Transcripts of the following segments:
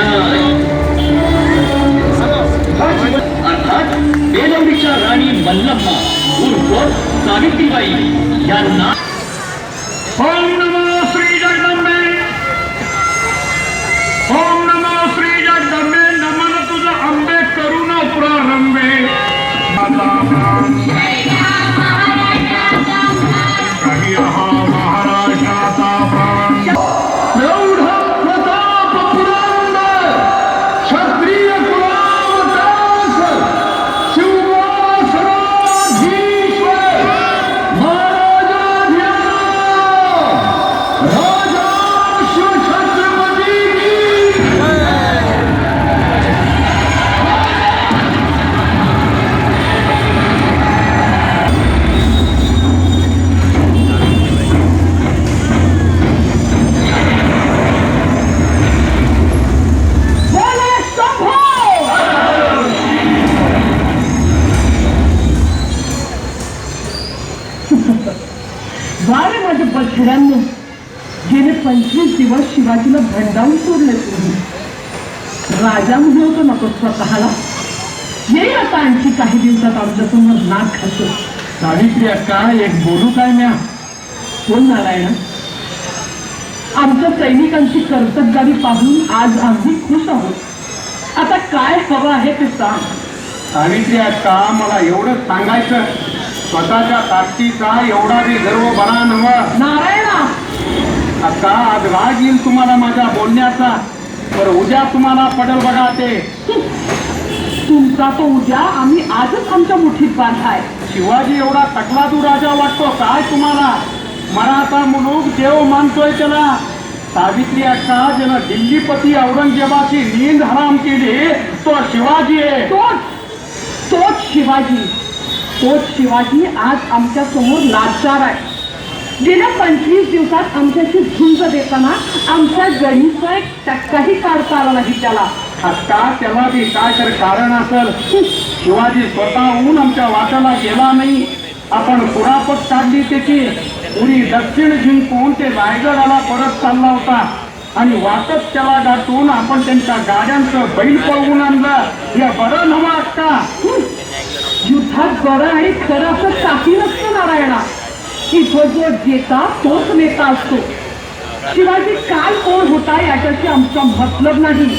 न्याय अर्थात बेलवडीच्या राणी मल्लम्मा उर्फ सावित्रीबाई यांना राजा म्हणजे होतो नको स्वतःला. येईल आता आणखी काही दिवसात आमच्यासमोर नाक खातो सावित्री अक्का एक बोलू काय म्या? कोण नारायण आमच्या सैनिकांची कर्तबगारी पाहून आज आम्ही खुश आहोत. आता काय हवं आहे ते सांग. सावित्री अक्का मला एवढंच सांगायचं. स्वतःच्या ताकदीचा एवढा बी गर्व बरा नवं नारायणा! अक्का आज राग येईल तुम्हाला माझ्या बोलण्याचा. बरं उद्या तुम्हाला पडल बघा ते. तुमचा तो उद्या आम्ही आजच आमच्या मुठीत बांधाय शिवाजी एवढा तकलादू राजा वाटतो काय तुम्हाला? मराठा मुलूक देव मानतोय त्याला. सावित्री अक्का ज्यानं दिल्लीपती औरंगजेबाची नींद हराम केली तो शिवाजी आहे. तोच तोच शिवाजी. तोच शिवाजी आज आमच्यासमोर लाचार आहे. गेल्या पंचवीस दिवसात आमच्याशी झुंज देताना आमच्या गणीचा एक टक्काही काढता आला नाही त्याला. अक्का त्याला बी काय तर कारण असेल. शिवाजी स्वतःहून आमच्या वाटाला गेला नाही. आपण कुरापत काढली त्याची. पुरी दक्षिण जिंकून ते रायगडाला परत चालला होता. आणि वाटत त्याला गाठून आपण त्यांच्या गाड्यांचं बैल पळवून आणलं. हे बरं नवं अक्का युद्धात बरं आणि खरं असं काही नसतं नारायणा. इथं जो जेता तोच नेता असतो. शिवाजी काय कोण होता याच्याशी आमचा मतलब नाही.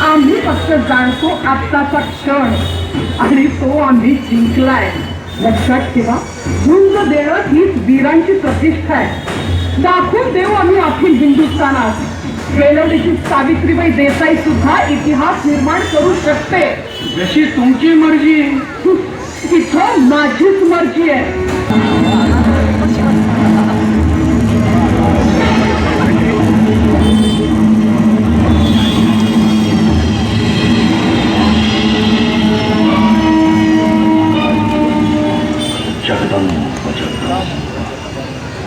आम्ही फक्त जाणतो आत्ताचा क्षण. आणि तो आम्ही जिंकलाय. लक्षात ठेवा झुंज देणं हीच वीरांची प्रतिष्ठा आहे. दाखवून देऊ आम्ही अखिल हिंदुस्थानात. वेलवडीची सावित्रीबाई देसाई सुद्धा इतिहास निर्माण करू शकते. जशी तुमची मर्जी. इथं माझीच मर्जी आहे.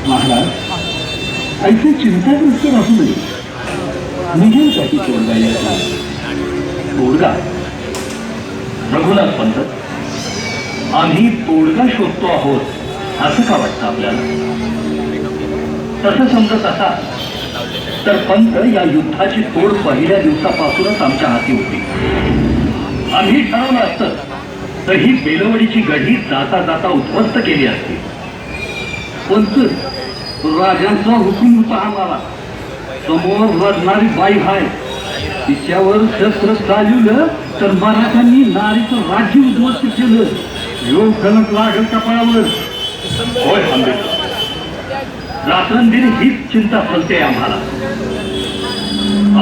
महाराज ऐसे चिंताग्रस्त असू नये. निघेल काही तोडगा याचा तोडगा. रघुनाथ पंत आम्ही तोडगा शोधतो आहोत असं का वाटतं आपल्याला? तसं समजत असा. तर पंत या युद्धाची तोड पहिल्या दिवसापासूनच आमच्या हाती होती. आम्ही ठरवलं असतं तर ही बेलवडीची गढी जाता जाता उद्ध्वस्त केली असती. पंच राजांचा हुकूम होता आम्हाला समोर रडणारी बाई हाय. तिच्यावर शस्त्र चालवलं तर मराठ्यांनी नारीचं राज्य उद्ध्वस्त केलं. योग कलंक लागल कपाळावर. होय आंबेडकर. रात्रंदिन हीच चिंता फलते आम्हाला.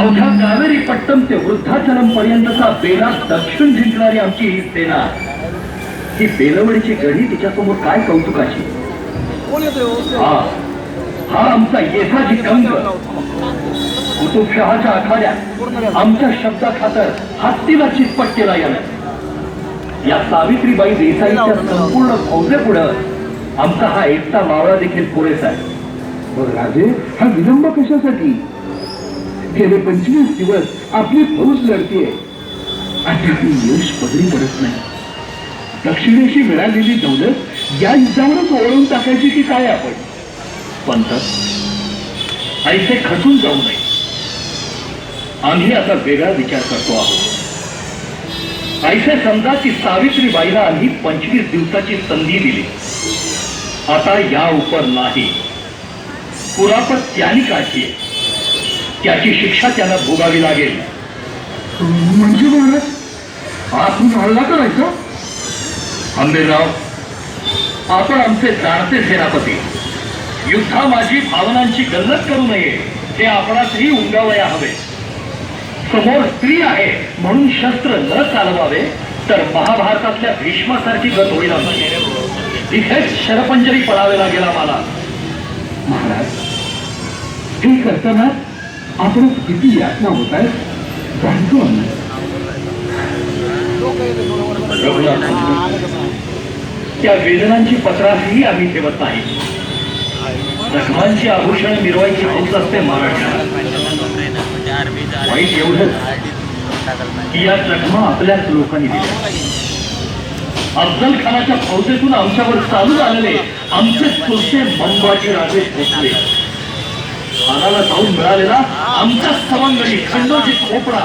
अवघ्या कावेरी पट्टम ते वृद्धाचलम पर्यंतचा बेला दक्षिण जिंकणारी आमची ही सेना. ही बेलवडीची गढी तिच्यासमोर काय कौतुकाची? हा. हा आमचा येथाची कंक कुतुबशहाच्या आखाड्यात आमच्या शब्दाखातर हत्तीला चितपट केला यानं. या सावित्रीबाई देसाईच्या संपूर्ण फौजेपुढं आमचा हा एकटा मावळा देखील पुरेसा आहे. राजे हा विलंब कशासाठी? गेले पंचवीस दिवस आपली फौज लढतीये. अद्याप यश पदरी पडत नाही. दक्षिणेशी मिळालेली दौलत या युद्धावरच ओळून टाकायची की काय आपण? पंत ऐसे खचून जाऊ नये. आम्ही आता वेगळा विचार करतो आहोत. ऐसे समजा की सावित्रीबाईला आम्ही पंचवीस दिवसाची संधी दिली. आता या उपर नाही. पुरापत त्यांनी काढली. त्याची शिक्षा त्यांना भोगावी लागेल. म्हणजे महाराज? आतून हल्ला करायचा? आंबेराव आपण आमचे जाणते सेनापती. युद्धा माझी भावनांची गल्लत करू नये हे आपणासही उंगावया हवे. समोर स्त्री आहे म्हणून शस्त्र न चालवावे तर महाभारतातल्या भीष्मासारखी गत होईल इथेच शरपंजरी पडावे लागेल आम्हाला महाराज हे करताना आपण किती यातना होत आहेत जाणतो आम्ही. त्या वेदनांची पत्रासही आम्ही ठेवत नाही. जखमांची आभूषण मिरवायची हौस असते महाराष्ट्रात. वाईट एवढं की या जखमा आपल्याच लोकांनी दिल्या. अफजल खानाच्या फौजेतून आमच्यावर चालू आलेले आमचे चुलते मंबाजी राजे भोसले खानाला जाऊन मिळालेला आमचा सवंगडी खंडोजी खोपडा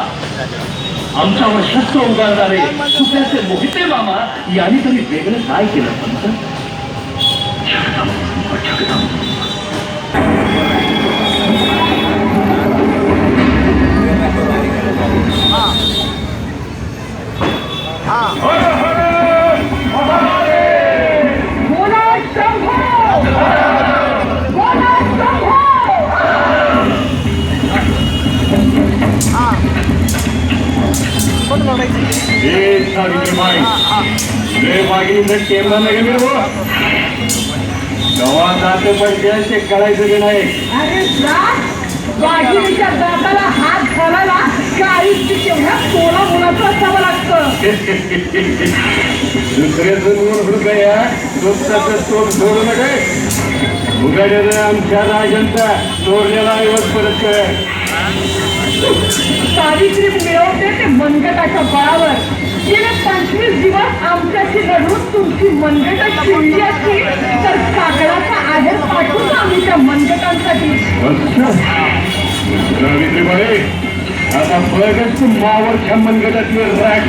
आमच्यावर शस्त्र उगारणारे सुप्याचे मोहिते मामा यांनी तरी वेगळं काय केलं म्हणतं वाघिणीचं केलं नाही का हो गावात जाते पण ते कळायचं की नाही? अरे वाघिणीच्या दाताला हात घालायला काळीची तेवढ्या सोळा मुलाचं असावं लागतं. दुसऱ्याचं नूर हुडकया स्वतःचं तोड सोडू नका. उघड्यानं आमच्या राजांचा चोरलेला ऐवज परत कर. सावित्री मिळवते ते मनगटाच्या बळावर. गेले पंचवीस दिवस आमच्याशी लढून तुमची मनगट शिवली असती तर काकडाचा आहेर पाठवून आम्ही त्या मनगटांसाठी आता बघच तू मावरच्या मनगटातली राग.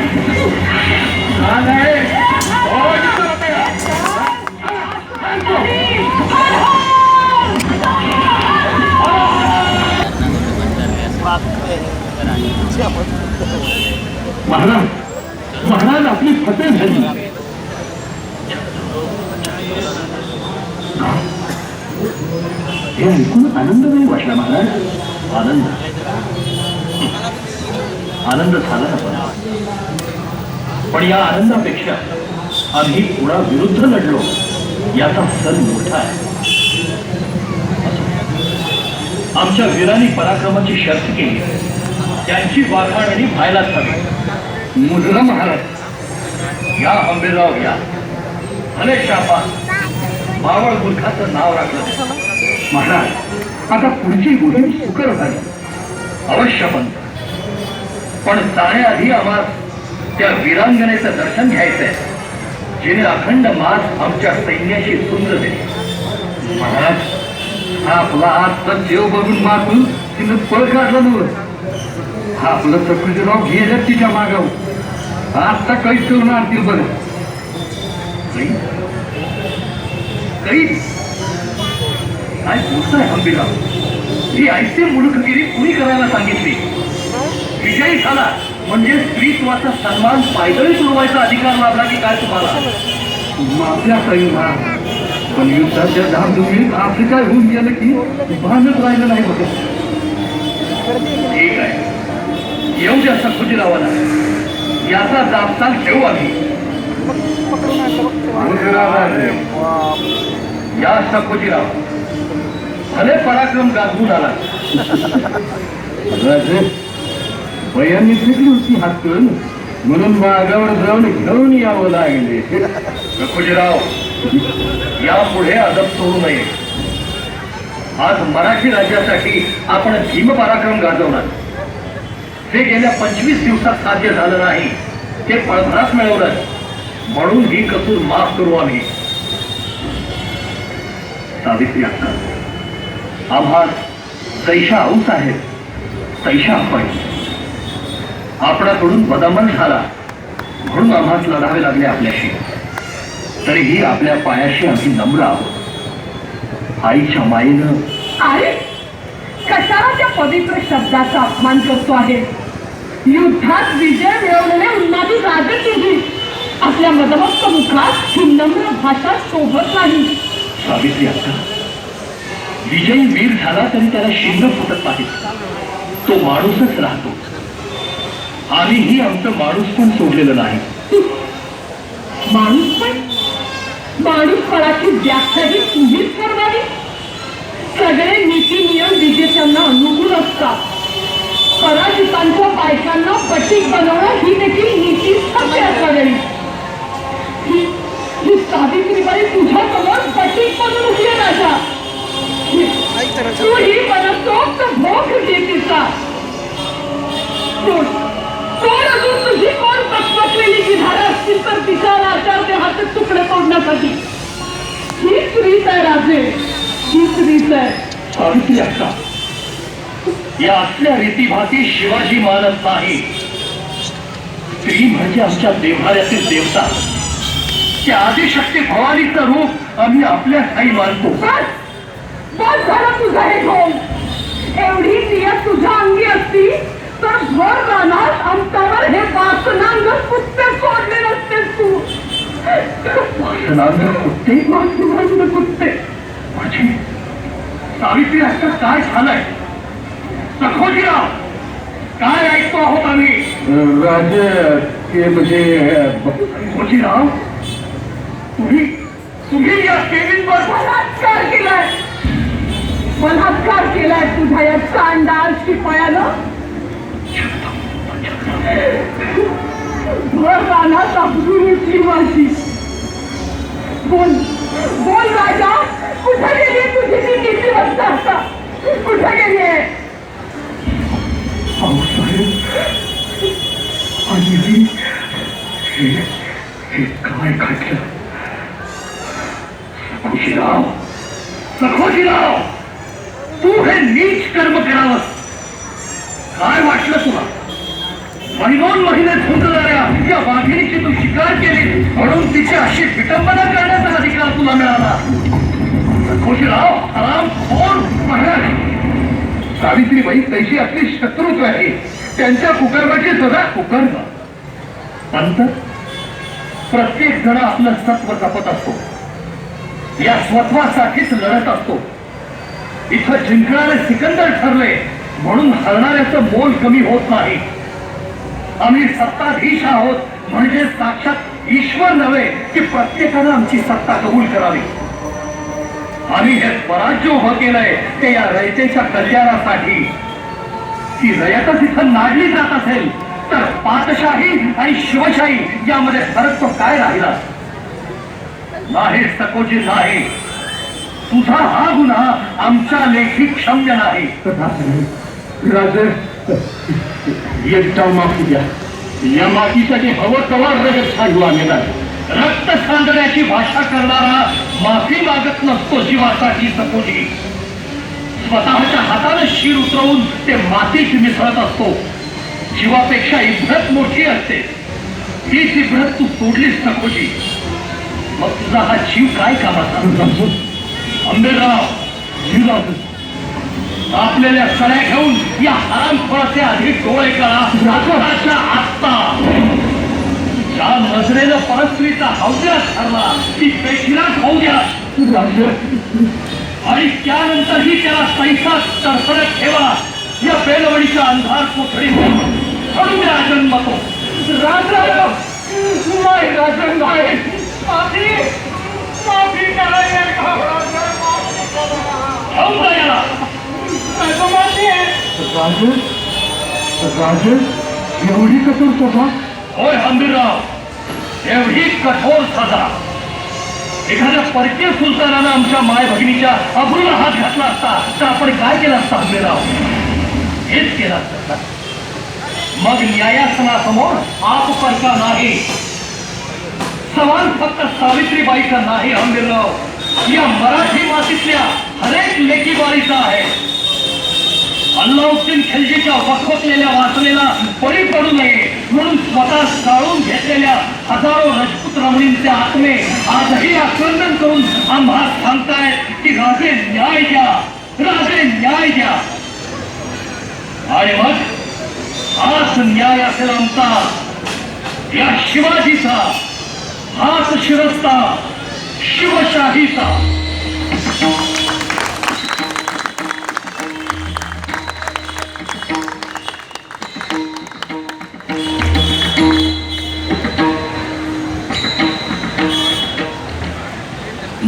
महाराज महाराज आपली फतेह झाली हे ऐकून आनंद वाटला महाराज? आनंद। आनंद झाला ना पण पण या आनंदापेक्षा आम्ही पुढा विरुद्ध लढलो याचा सण मोठा आहे. आमच्या वीरांनी पराक्रमाची शर्त केली. त्यांची वाखाणणी व्हायलाच हवी. मुजरा महाराज या आंबेराव या. भले शापा. मावळ मूर्खाचं नाव राखलं. महाराज आता पुढची गोष्ट सुकर झाली. अवश्य पण पण जाण्याआधी आम्हाला त्या वीरांगनेचं दर्शन घ्यायचंय. जिने अखंड मास आमच्या सैन्याशी सुंद दिले. महाराज हा आपला आजचा देव बघून मागून तिनं पळ काढला नव्हतं. हा आपलं सकृतीराव गेलं तिच्या मागावर. आता काही करून आणतील बरं. काही काय बोलताय हंबीराव ही ऐसे मुलुखगिरी कुणी करायला सांगितली? विजयी झाला. म्हणजे स्त्रीत्वाचा सन्मान पायदळी तुडवायचा अधिकार लाभला की काय तुम्हाला? माफल्या काही महाराज पण युद्धाच्या धामधुमीत दुखीत काय होऊन गेलं की भानच राहिलं नाही होत ठीक आहे. येऊ द्या सखुजीरावाला याचा जाबताल ठेवू आम्ही. या सखुजीराव भले पराक्रम गाजवून आला. राजे बयांनी फेकली होती हातून म्हणून मागावर जाऊन घेऊन यावं लागले. रखुजीराव यापुढे अदब सोडू नये. आज मराठी राज्यासाठी आपण भीम पराक्रम गाजवणार. जे गेल्या पंचवीस दिवसात साध्य झालं नाही ते पळभरात मिळवलं म्हणून ही कसूर माफ करू आम्ही. सावित्री अक्का आम्हा तैशा औस आहेत. तैशा आपण. आपणाकडून बदमन झाला म्हणून आम्हास लढावे लागले आपल्याशी. तरीही आपल्या पायाशी आम्ही नम्र आहोत. आईच्या मायेनं अरे कशाच्या त्या पवित्र शब्दाचा अपमान करतो आहे? युद्धात विजय मिळवलेले उन्मादी राजे तुझी आपल्या मदमस्त मुखात ही नम्र भाषा शोभत नाही. सावित्री अक्का विजयी वीर झाला तरी त्याला शिंग फुटत नाही. तो माणूसच राहतो. आम्हीही आमचं माणूस पण सोडलेलं नाही. माणूस पण? माणूस फळाची व्याख्या ही तुम्हीच करणारी? सगळे नीती नियम विजेत्यांना अनुकूल असतात. पराजितांच्या बायकांना पटीक बनवणं ही देखील नीती असावी ही ही सावित्रीबाई तुझ्या समोर पटीक बनून आहे राजा तू ही मनसोक्त भोग देतीचा सोड अजून तुझी कोण पचपचलेली गिधारं असतील तर तिच्या राजावर ते हात तुकडे तोडण्यासाठी. हीच रीत आहे राजे. हीच रीत आहे. सावित्री अक्का या असल्या रीतीभाती शिवाजी मानत नाही. स्त्री म्हणजे आमच्या देव्हाऱ्यातील देवता. त्या आदिशक्ती भवानीचं रूप आम्ही आपल्या आई मानतो. बस! बस झालं तुझं हे ढोल एवढी नियत तुझ्या अंगी असती तर भर रानात अंतावर हे वासनांग कुत्ते सोडले नसतेस तू. वासनांग कुत्ते? वासनांग कुत्ते. म्हणजे सावित्री अक्का काय झालंय? सखोजीराव काय ऐकतो आहोत आम्ही? राजे ते म्हणजे सखोजीराव तुम्ही तुम्ही या देवींवर बलात्कार केलाय. बलात्कार केलाय तुझ्या या चांडाळ शिपायानं. भर रानात अब्दुलची माझी बोल बोल राजा कुठे गेली तुझी ती नीतिवंत असता कुठे गेली आहे भाऊसाहेब आणि हे हे काय घडलं? सखोजीराव सखोशीराव तू हे नीच कर्म करावं काय वाटलं तुला? महिनोन महिने झुंजणाऱ्या या वाघिणीची तू शिकार केली म्हणून तिची अशी विटंबना करण्याचा अधिकार तुला मिळाला. सखोशीराव आराम कोण महाराज सावित्रीबाई तैशी आपली शत्रुत्व आहे. त्यांच्या कुकर्माची सदा कुकर्म अंतर प्रत्येक जण आपलं सत्व जपत असतो. या स्वत्वासाठीच लढत असतो. इथं जिंकणारे सिकंदर ठरले म्हणून हरणाऱ्याचं मोल कमी होत नाही. आम्ही सत्ताधीश आहोत म्हणजे साक्षात ईश्वर नव्हे की प्रत्येकानं आमची सत्ता कबूल करावी. आम्ही हे स्वराज्य उभं केलंय ते या रयतेच्या कल्याणासाठी. ती रयतच इथं नाडली जात असेल तर पातशाही आणि शिवशाही यामध्ये फरक तो काय राहिला? नाही सकोजी नाही. तुझा हा गुन्हा आमच्या लेखी क्षम्य नाही. राजे एकटा माफी द्या या माफीसाठी हवं तवा रगत सांगू आम्ही रक्त सांडण्याची भाषा करणारा माफी मागत नसतो जीवासाठी सकोजी. स्वतःच्या हाताने शिर उतरवून ते मातीत मिसळत असतो. जीवापेक्षा इब्रत मोठी असते. हीच इब्रत तू सोडलीस नकोशी मग तुझा हा जीव काय कामाचा? आंबेराव जीवराज आपल्याला सड्या घेऊन या हरामखोराचे आधी डोळे करा आत्ता. ज्या नजरेनं परस्त्रीचा हौद्यास ठरला ती पेशीला खाऊ द्या. आणि त्यानंतरही त्याला पैसा तरफडत ठेवा. या बेलवडीच्या अंधार कोठडीत सोडून द्या जन्म तो राजा नाही राजा नाही माफी! माफी करा खाऊन द्या याला. राजे राजे एवढी कठोर सभा होय हंबीरराव. एवढी कठोर सजा. एखाद्या परकीय सुलतानानं आमच्या माय भगिनीच्या अब्रूला हात घातला असता तर आपण काय केलं असतं हंबीरराव हेच केलं असतं. मग न्यायासनासमोर आप परका नाही. सवाल फक्त सावित्रीबाईचा नाही हंबीरराव या मराठी मातीतल्या हरेक लेखीबारीचा आहे. अल्लाउद्दीन खिलजीच्या वखवकलेल्या वाचलेला बळी पडू नये. म्हणून स्वतः साळून घेतलेल्या हजारो राजपूत रमणींचे आत्मे आजही आक्रंदन करून आम्हा सांगतायत की राजे न्याय द्या राजे न्याय द्या. आणि मग हाच न्याय असेल आमचा या शिवाजीचा हाच शिरस्ता शिवशाहीचा.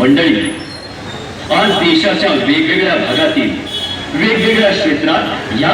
मंडळी आज देशाच्या वेगवेगळ्या भागातील वेगवेगळ्या क्षेत्रात या